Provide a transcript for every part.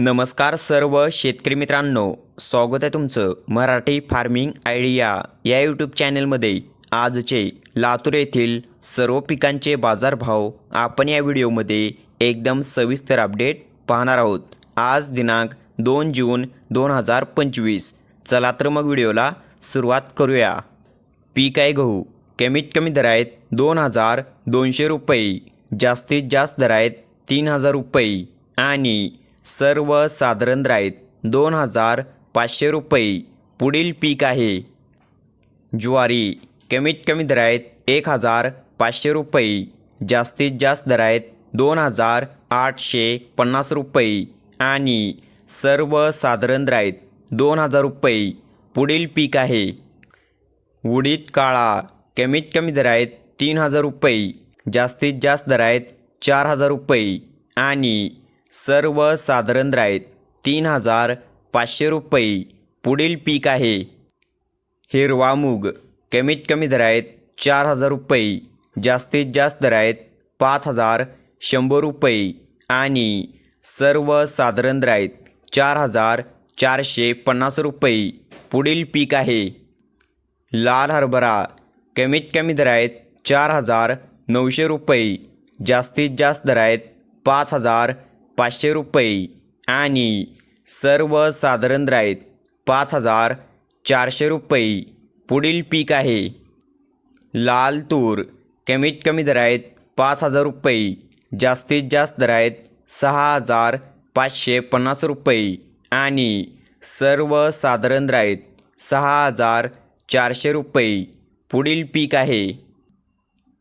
नमस्कार सर्व शेतकरी मित्रांनो स्वागत आहे तुमचं मराठी फार्मिंग आयडिया या यूट्यूब चॅनलमध्ये. आजचे लातूर येथील सर्व पिकांचे बाजारभाव आपण या व्हिडिओमध्ये एकदम सविस्तर अपडेट पाहणार आहोत. आज दिनांक दोन जून दोन हजार पंचवीस. चला तर मग व्हिडिओला सुरुवात करूया. पीक आहे गहू. कमीत कमी दर आहेत दोन हजार दोनशे रुपये. जास्तीत जास्त दर आहेत तीन हजार रुपये. आणि सर्वसाधारण साधारण आहेत दोन हजार पाचशे रुपये पुढील पीक आहे. ज्वारी कमीत कमी दरायत एक हजार पाचशे रुपये जास्तीत जास्त दर आहेत दोन हजार आठशे पन्नास रुपये आणि सर्वसाधारण साधारण आहेत दोन हजार रुपये पुढील पीक आहे. उडीद काळा कमीत कमी दरायत तीन हजार रुपये जास्तीत जास्त दर आहेत चार हजार रुपये आणि सर्वसाधारण साधारण आहेत तीन हजार पाचशे रुपये पुढील पीक आहे. हिरवा मूग कमीत कमी दर आहेत चार हजार रुपये जास्तीत जास्त दर आहेत पाच हजार शंभर रुपये आणि सर्वसाधारण साधारण आहेत चार हजार चारशे पन्नास रुपये पुढील पीक आहे. लाल हरभरा कमीत कमी दर आहेत चार हजार नऊशे रुपये जास्तीत जास्त दर आहेत पाच हजार पाचशे रुपये आणि सर्वसाधारण राईत पाच हजार चारशे रुपये. पुढील पीक आहे. लाल तूर. कमीत कमी दर आहेत पाच हजार रुपये. जास्तीत जास्त दर आहेत सहा हजार पाचशे पन्नास रुपये. आणि सर्वसाधारण राईत सहा हजार चारशे रुपये. पुढील पीक आहे.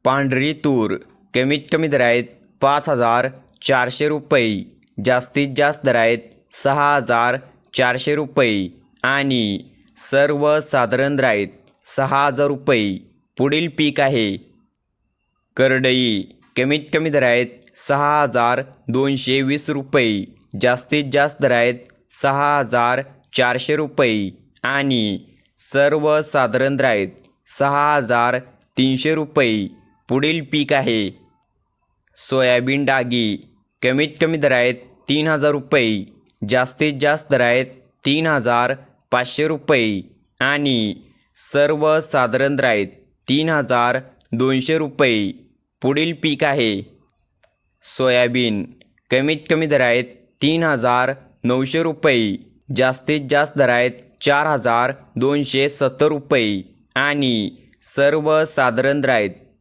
पांढरी तूर. कमीत कमी दर आहेत पाच हजार चारशे रुपये. जास्तीत जास्त दर आहेत सहा हजार चारशे रुपये. आणि सर्वसाधारण दर आहेत सहा हजार रुपये. पुढील पीक आहे. करडई. कमीत कमी दर आहेत सहा हजार दोनशे वीस रुपये. जास्तीत जास्त दर आहेत सहा हजार चारशे रुपये. आणि सर्वसाधारण दर आहेत सहा हजार तीनशे रुपये. पुढील पीक आहे. सोयाबीन डागी कमीत कमी दर आहेत तीन हजार रुपये जास्तीत जास्त दर आहेत तीन हजार पाचशे रुपये आणि सर्वसाधारण दर आहेत तीन हजार दोनशे रुपये. पुढील पीक आहे. सोयाबीन कमीत कमी दर आहेत तीन हजार नऊशे रुपये जास्तीत जास्त दर आहेत चार हजार दोनशे सत्तर रुपये आणि सर्वसाधारण दर आहेत